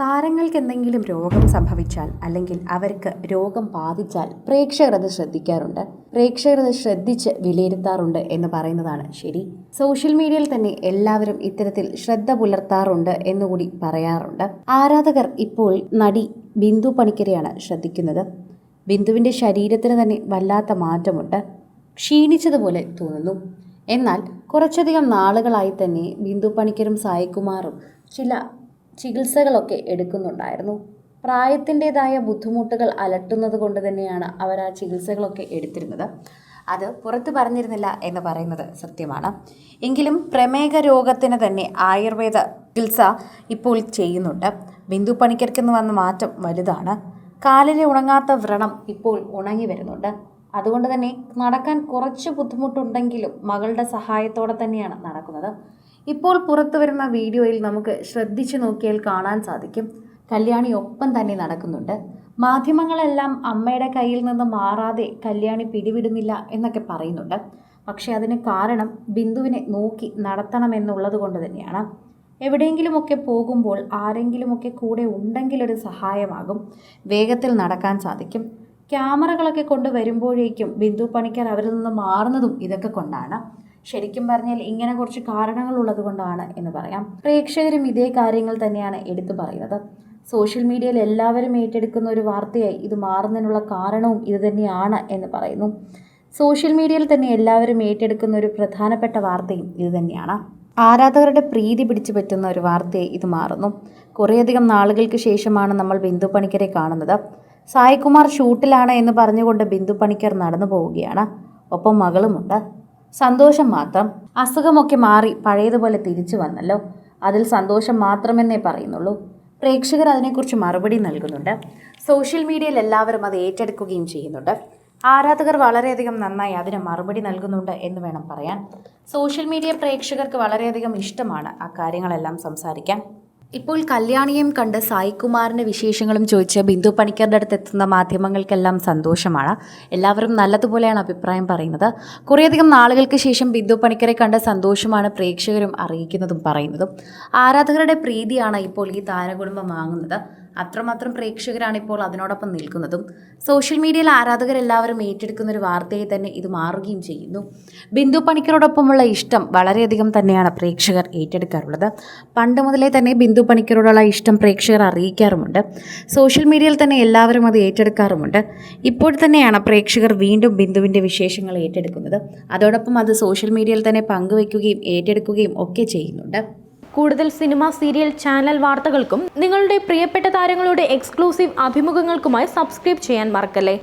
താരങ്ങൾക്ക് എന്തെങ്കിലും രോഗം സംഭവിച്ചാൽ അല്ലെങ്കിൽ അവർക്ക് രോഗം ബാധിച്ചാൽ പ്രേക്ഷകർ അത് ശ്രദ്ധിക്കാറുണ്ട്. പ്രേക്ഷകർ അത് ശ്രദ്ധിച്ച് വിലയിരുത്താറുണ്ട് എന്ന് പറയുന്നതാണ് ശരി. സോഷ്യൽ മീഡിയയിൽ തന്നെ എല്ലാവരും ഇത്തരത്തിൽ ശ്രദ്ധ പുലർത്താറുണ്ട് എന്നുകൂടി പറയാറുണ്ട്. ആരാധകർ ഇപ്പോൾ നടി ബിന്ദു പണിക്കരെയാണ് ശ്രദ്ധിക്കുന്നത്. ബിന്ദുവിന്റെ ശരീരത്തിന് തന്നെ വല്ലാത്ത മാറ്റമുണ്ട്. ക്ഷീണിച്ചതുപോലെ തോന്നുന്നു. എന്നാൽ കുറച്ചധികം നാളുകളായി തന്നെ ബിന്ദു പണിക്കരും സായികുമാറും ചില ചികിത്സകളൊക്കെ എടുക്കുന്നുണ്ടായിരുന്നു. പ്രായത്തിന്റെതായ ബുദ്ധിമുട്ടുകൾ അലട്ടുന്നത് കൊണ്ട് തന്നെയാണ് അവർ ആ ചികിത്സകളൊക്കെ എടുത്തിരുന്നത്. അത് പുറത്ത് പറഞ്ഞിരുന്നില്ല എന്ന് പറയുന്നത് സത്യമാണ്. എങ്കിലും പ്രമേഹ രോഗത്തിന് തന്നെ ആയുർവേദ ചികിത്സ ഇപ്പോൾ ചെയ്യുന്നുണ്ട്. ബിന്ദു പണിക്കർക്കെന്ന് വന്ന മാറ്റം വലുതാണ്. കാലിലെ ഉണങ്ങാത്ത വ്രണം ഇപ്പോൾ ഉണങ്ങി വരുന്നുണ്ട്. അതുകൊണ്ട് തന്നെ നടക്കാൻ കുറച്ച് ബുദ്ധിമുട്ടുണ്ടെങ്കിലും മകളുടെ സഹായത്തോടെ തന്നെയാണ് നടക്കുന്നത്. ഇപ്പോൾ പുറത്തു വരുന്ന വീഡിയോയിൽ നമുക്ക് ശ്രദ്ധിച്ചു നോക്കിയാൽ കാണാൻ സാധിക്കും. കല്യാണി ഒപ്പം തന്നെ നടക്കുന്നുണ്ട്. മാധ്യമങ്ങളെല്ലാം അമ്മയുടെ കയ്യിൽ നിന്ന് മാറാതെ കല്യാണി പിടിവിടുന്നില്ല എന്നൊക്കെ പറയുന്നുണ്ട്. പക്ഷേ അതിന് കാരണം ബിന്ദുവിനെ നോക്കി നടത്തണമെന്നുള്ളത് കൊണ്ട് തന്നെയാണ്. എവിടെയെങ്കിലുമൊക്കെ പോകുമ്പോൾ ആരെങ്കിലുമൊക്കെ കൂടെ ഉണ്ടെങ്കിലൊരു സഹായമാകും. വേഗത്തിൽ നടക്കാൻ സാധിക്കും. ക്യാമറകളൊക്കെ കൊണ്ട് വരുമ്പോഴേക്കും ബിന്ദു പണിക്കർ അവരിൽ നിന്ന് മാറുന്നതും ഇതൊക്കെ കൊണ്ടാണ്. ശരിക്കും പറഞ്ഞാൽ ഇങ്ങനെ കുറച്ച് കാരണങ്ങൾ ഉള്ളത് കൊണ്ടാണ് എന്ന് പറയാം. പ്രേക്ഷകരും ഇതേ കാര്യങ്ങൾ തന്നെയാണ് എടുത്തു പറയുന്നത്. സോഷ്യൽ മീഡിയയിൽ എല്ലാവരും ഏറ്റെടുക്കുന്ന ഒരു വാർത്തയായി ഇത് മാറുന്നതിനുള്ള കാരണവും ഇത് തന്നെയാണ് എന്ന് പറയുന്നു. സോഷ്യൽ മീഡിയയിൽ തന്നെ എല്ലാവരും ഏറ്റെടുക്കുന്ന ഒരു പ്രധാനപ്പെട്ട വാർത്തയും ഇത് തന്നെയാണ്. ആരാധകരുടെ പ്രീതി പിടിച്ചു പറ്റുന്ന ഒരു വാർത്തയെ ഇത് മാറുന്നു. കുറേയധികം നാളുകൾക്ക് ശേഷമാണ് നമ്മൾ ബിന്ദു പണിക്കരെ കാണുന്നത്. സായികുമാർ ഷൂട്ടിലാണ് എന്ന് പറഞ്ഞുകൊണ്ട് ബിന്ദു പണിക്കർ നടന്നു പോവുകയാണ്. ഒപ്പം മകളുമുണ്ട്. സന്തോഷം മാത്രം. അസുഖമൊക്കെ മാറി പഴയതുപോലെ തിരിച്ചു വന്നല്ലോ. അതിൽ സന്തോഷം മാത്രമെന്നേ പറയുന്നുള്ളൂ. പ്രേക്ഷകർ അതിനെക്കുറിച്ച് മറുപടി നൽകുന്നുണ്ട്. സോഷ്യൽ മീഡിയയിൽ എല്ലാവരും അത് ഏറ്റെടുക്കുകയും ചെയ്യുന്നുണ്ട്. ആരാധകർ വളരെയധികം നന്നായി അതിന് മറുപടി നൽകുന്നുണ്ട് എന്ന് വേണം പറയാൻ. സോഷ്യൽ മീഡിയ പ്രേക്ഷകർക്ക് വളരെയധികം ഇഷ്ടമാണ് ആ കാര്യങ്ങളെല്ലാം സംസാരിക്കാൻ. ഇപ്പോൾ കല്യാണിയും കണ്ട് സായികുമാറിന്റെ വിശേഷങ്ങളും ചോദിച്ച് ബിന്ദു പണിക്കരുടെ അടുത്ത് എത്തുന്ന മാധ്യമങ്ങൾക്കെല്ലാം സന്തോഷമാണ്. എല്ലാവരും നല്ലതുപോലെയാണ് അഭിപ്രായം പറയുന്നത്. കുറേയധികം നാളുകൾക്ക് ശേഷം ബിന്ദു പണിക്കരെ കണ്ട സന്തോഷമാണ് പ്രേക്ഷകരും അറിയിക്കുന്നതും പറയുന്നതും. ആരാധകരുടെ പ്രീതിയാണ് ഇപ്പോൾ ഈ താരകുടുംബം വാങ്ങുന്നത്. അത്രമാത്രം പ്രേക്ഷകരാണ് ഇപ്പോൾ അതിനോടൊപ്പം നിൽക്കുന്നതും. സോഷ്യൽ മീഡിയയിൽ ആരാധകരെല്ലാവരും ഏറ്റെടുക്കുന്ന ഒരു വാർത്തയെ തന്നെ ഇത് മാറുകയും ചെയ്യുന്നു. ബിന്ദു പണിക്കരോടൊപ്പമുള്ള ഇഷ്ടം വളരെയധികം തന്നെയാണ് പ്രേക്ഷകർ ഏറ്റെടുക്കാറുള്ളത്. പണ്ട് മുതലേ തന്നെ ബിന്ദു പണിക്കരോടുള്ള ഇഷ്ടം പ്രേക്ഷകർ അറിയിക്കാറുമുണ്ട്. സോഷ്യൽ മീഡിയയിൽ തന്നെ എല്ലാവരും അത് ഏറ്റെടുക്കാറുമുണ്ട്. ഇപ്പോൾ തന്നെയാണ് പ്രേക്ഷകർ വീണ്ടും ബിന്ദുവിന്റെ വിശേഷങ്ങൾ ഏറ്റെടുക്കുന്നത്. അതോടൊപ്പം അത് സോഷ്യൽ മീഡിയയിൽ തന്നെ പങ്കുവയ്ക്കുകയും ഏറ്റെടുക്കുകയും ഒക്കെ ചെയ്യുന്നുണ്ട്. കൂടുതൽ സിനിമ സീരിയൽ ചാനൽ വാർത്തകൾക്കും നിങ്ങളുടെ പ്രിയപ്പെട്ട താരങ്ങളുടെ എക്സ്ക്ലൂസീവ് അഭിമുഖങ്ങൾക്കുമായി സബ്സ്ക്രൈബ് ചെയ്യാൻ മറക്കല്ലേ?